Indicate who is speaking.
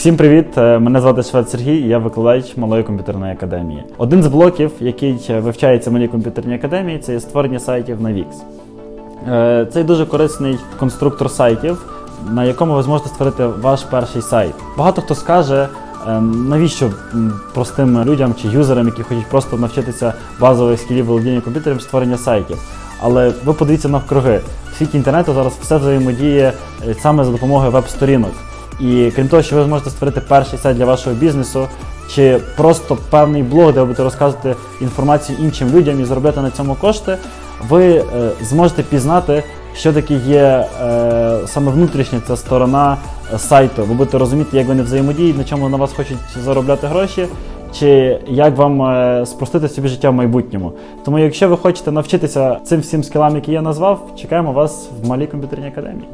Speaker 1: Всім привіт! Е, Мене звати Швед Сергій, я викладач малої комп'ютерної академії. Один з блоків, який вивчається в малій комп'ютерній академії, це є створення сайтів на Wix. Е, Це дуже корисний конструктор сайтів, на якому ви зможете створити ваш перший сайт. Багато хто скаже, е, навіщо простим людям чи юзерам, які хочуть просто навчитися базових скілів володіння комп'ютером, створення сайтів. Але ви подивіться навкруги. В світі інтернету зараз все взаємодіє саме за допомогою веб-сторінок. І крім того, що ви зможете створити перший сайт для вашого бізнесу, чи просто певний блог, де ви будете розказувати інформацію іншим людям і заробляти на цьому кошти, ви е, зможете пізнати, що таке є е, саме внутрішня ця сторона е, сайту. Ви будете розуміти, як вони взаємодіють, на чому на вас хочуть заробляти гроші, чи як вам спростити собі життя в майбутньому. Тому, якщо ви хочете навчитися цим всім скілам, які я назвав, чекаємо вас в малій комп'ютерній академії.